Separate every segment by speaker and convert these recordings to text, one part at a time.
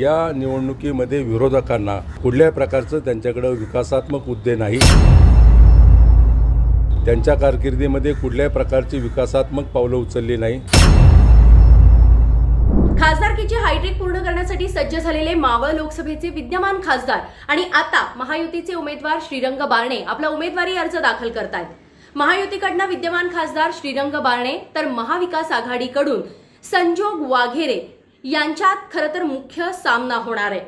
Speaker 1: या निवडणुकीमध्ये विरोधकांना कुठल्याही प्रकारचं त्यांच्याकडं विकासात्मक मुद्दे नाही त्यांच्या कारकिर्दीमध्ये कुठल्याही प्रकारची विकासात्मक पावलं उचलली नाही.
Speaker 2: खासदारकीची हायट्रिक पूर्ण करण्यासाठी सज्ज झालेले मावळ लोकसभेचे विद्यमान खासदार आणि आता महायुतीचे उमेदवार श्रीरंग बारणे आपला उमेदवारी अर्ज दाखल करतायत. महायुतीकडनं विद्यमान खासदार श्रीरंग बारणे तर महाविकास आघाडीकडून संजोग वाघेरे यांच्यात खरं तर मुख्य सामना होणार आहे.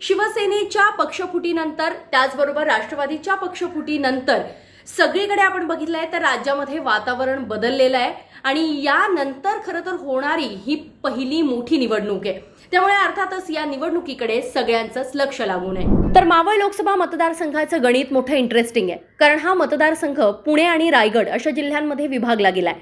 Speaker 2: शिवसेनेच्या पक्षफुटीनंतर त्याचबरोबर राष्ट्रवादीच्या पक्षफुटीनंतर सगळीकडे आपण बघितलंय तर राज्यामध्ये वातावरण बदललेलं आहे आणि यानंतर खरं तर होणारी ही पहिली मोठी निवडणूक आहे. त्यामुळे अर्थातच या निवडणुकीकडे सगळ्यांचंच लक्ष लागून आहे तर मावळ लोकसभा मतदारसंघाचं गणित मोठं इंटरेस्टिंग आहे. कारण हा मतदारसंघ पुणे आणि रायगड अशा जिल्ह्यांमध्ये विभागला गेलाय.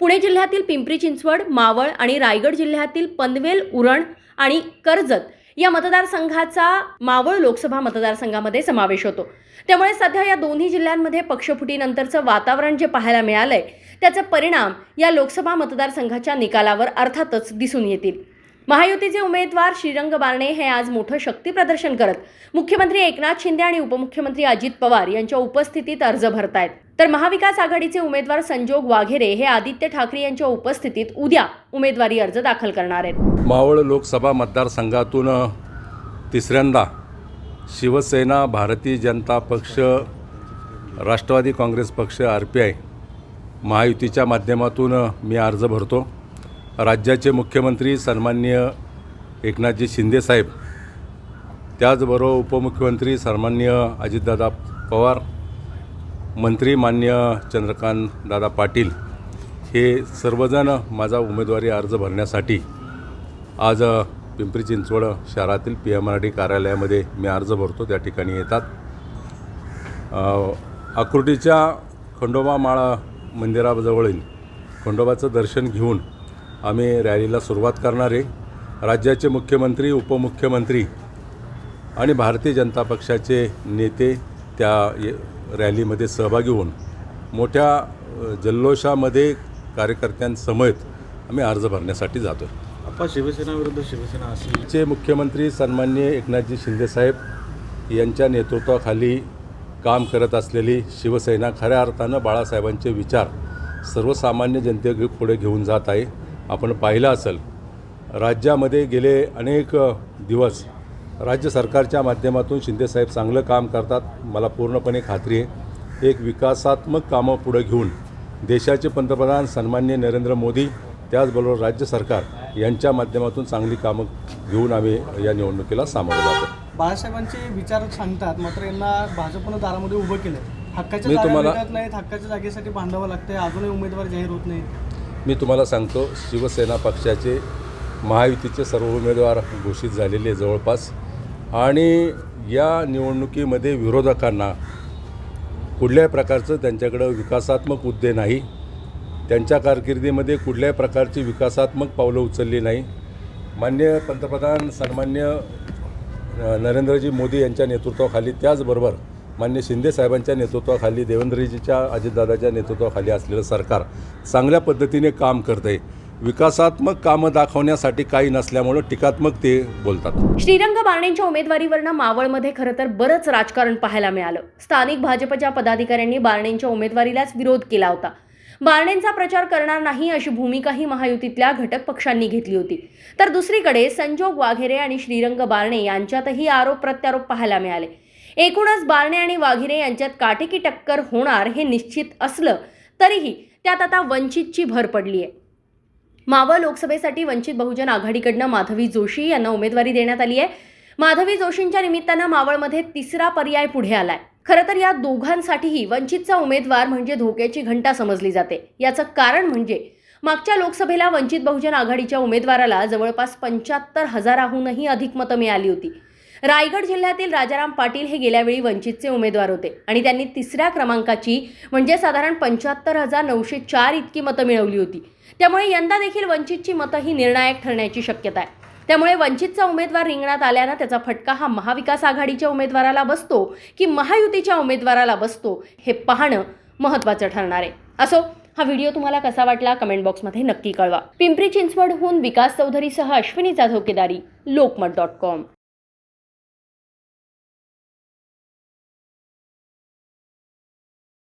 Speaker 2: पुणे जिल्ह्यातील पिंपरी चिंचवड मावळ आणि रायगड जिल्ह्यातील पनवेल उरण आणि कर्जत या मतदारसंघाचा मावळ लोकसभा मतदारसंघामध्ये समावेश होतो. त्यामुळे सध्या या दोन्ही जिल्ह्यांमध्ये पक्षफुटीनंतरचं वातावरण जे पाहायला मिळालंय त्याचे परिणाम या लोकसभा मतदारसंघाच्या निकालावर अर्थातच दिसून येतील. महायुतीचे उमेदवार श्रीरंग बारणे हे आज मोठं शक्ती प्रदर्शन करत मुख्यमंत्री एकनाथ शिंदे आणि उपमुख्यमंत्री अजित पवार यांच्या उपस्थितीत अर्ज भरतायत. तर महाविकास आघाडीचे उमेदवार संजोग वाघेरे हे आदित्य ठाकरे यांच्या उपस्थितीत उद्या उमेदवारी अर्ज दाखल करणार आहेत.
Speaker 1: मावळ लोकसभा मतदारसंघातून तिसऱ्यांदा शिवसेना भारतीय जनता पक्ष राष्ट्रवादी काँग्रेस पक्ष आर पी आय महायुतीच्या माध्यमातून मी अर्ज भरतो. राज्याचे मुख्यमंत्री सन्मान्य एकनाथजी शिंदेसाहेब त्याचबरोबर उपमुख्यमंत्री सन्मान्य अजितदादा पवार मंत्री मान्य चंद्रकांत दादा पाटील हे सर्वजण माझा उमेदवारी अर्ज भरण्यासाठी आज पिंपरी चिंचवड शहरातील पी एम आर डी कार्यालयामध्ये मी अर्ज भरतो त्या ठिकाणी येतात. आकृतीच्या आकुर्डीच्या खंडोबा माळा मंदिराजवळील खंडोबाचं दर्शन घेऊन आम्ही रॅलीला सुरुवात करणार आहे. राज्याचे मुख्यमंत्री उपमुख्यमंत्री आणि भारतीय जनता पक्षाचे नेते त्या रॅलीमध्ये सहभागी होऊन मोठ्या जल्लोषामध्ये कार्यकर्त्यांसमवेत आम्ही अर्ज भरण्यासाठी जातो आहे
Speaker 3: आपा शिवसेना विरुद्ध शिवसेना
Speaker 1: चे मुख्यमंत्री सन्माननीय एकनाथजी शिंदेसाहेब यांच्या नेतृत्वाखाली काम करत असलेली शिवसेना खऱ्या अर्थानं बाळासाहेबांचे विचार सर्वसामान्य जनते पुढे घेऊन जात आहे. आपण पाहिलं असेल राज्यामध्ये गेले अनेक दिवस राज्य सरकारच्या माध्यमातून शिंदेसाहेब चांगलं काम करतात मला पूर्णपणे खात्री आहे. एक विकासात्मक कामं पुढे घेऊन देशाचे पंतप्रधान सन्माननीय नरेंद्र मोदी त्याचबरोबर राज्य सरकार यांच्या माध्यमातून चांगली कामं घेऊन आम्ही या निवडणुकीला सामोरं जातो.
Speaker 4: बाळासाहेबांचे विचार सांगतात मात्र यांना भाजपनं दारामध्ये उभं केलं हक्काच्या
Speaker 1: तुम्हाला-
Speaker 4: हक्काच्या जागेसाठी भांडावं लागतंय अजूनही उमेदवार जाहीर होत नाही
Speaker 1: मी तुम्हाला सांगतो शिवसेना पक्षाचे महायुतीचे सर्व उमेदवार घोषित झालेले जवळपास. आणि या निवडणुकीमध्ये विरोधकांना कुठल्याही प्रकारचं त्यांच्याकडं विकासात्मक मुद्दे नाही. त्यांच्या कारकिर्दीमध्ये कुठल्याही प्रकारची विकासात्मक पावलं उचलली नाही. मान्य पंतप्रधान सन्मान्य नरेंद्रजी मोदी यांच्या नेतृत्वाखाली त्याचबरोबर मान्य शिंदे साहेबांच्या नेतृत्वाखाली देवेंद्रजीच्या अजितदादाच्या नेतृत्वाखाली असलेलं सरकार चांगल्या पद्धतीने काम करतं आहे विकासात्मक कामं दाखवण्यासाठी काही नसल्यामुळं टीकात्मक ते बोलतात.
Speaker 2: श्रीरंग बारणेंच्या उमेदवारीवरनं मावळमध्ये खरं तर बरंच राजकारण पाहायला मिळालं. स्थानिक भाजपच्या पदाधिकाऱ्यांनी बारणेंच्या उमेदवारीलाच विरोध केला होता. बारणेंचा प्रचार करणार नाही अशी भूमिकाही महायुतीतल्या घटक पक्षांनी घेतली होती. तर दुसरीकडे संजोग वाघेरे आणि श्रीरंग बारणे यांच्यातही आरोप प्रत्यारोप पाहायला मिळाले. एकूणच बारणे आणि वाघिरे यांच्यात काटेकी टक्कर होणार हे निश्चित असलं तरीही त्यात आता वंचितची भर पडली आहे मावळ लोकसभेसाठी वंचित बहुजन आघाडीकडनं माधवी जोशी यांना उमेदवारी देण्यात आली आहे माधवी जोशींच्या निमित्तानं मावळमध्ये तिसरा पर्याय पुढे आलाय. खरं तर या दोघांसाठीही वंचितचा उमेदवार म्हणजे धोक्याची घंटा समजली जाते. याचं कारण म्हणजे मागच्या लोकसभेला वंचित बहुजन आघाडीच्या उमेदवाराला जवळपास पंच्याहत्तर हजाराहूनही अधिक मतं मिळाली होती. रायगड जिल्ह्यातील राजाराम पाटील हे गेल्यावेळी वंचितचे उमेदवार होते आणि त्यांनी तिसऱ्या क्रमांकाची म्हणजे साधारण पंच्याहत्तर हजार नऊशे चार इतकी मतं मिळवली होती. त्यामुळे यंदा देखील वंचितची मतं ही निर्णायक ठरण्याची शक्यता आहे. त्यामुळे वंचितचा उमेदवार रिंगणात आल्यानं त्याचा फटका हा महाविकास आघाडीच्या उमेदवाराला बसतो की महायुतीच्या उमेदवाराला बसतो हे पाहणं महत्त्वाचं ठरणार आहे. असो हा व्हिडिओ तुम्हाला कसा वाटला कमेंट बॉक्समध्ये नक्की कळवा. पिंपरी चिंचवडहून विकास चौधरीसह अश्विनी जाधव केदारी लोकमत डॉट कॉम.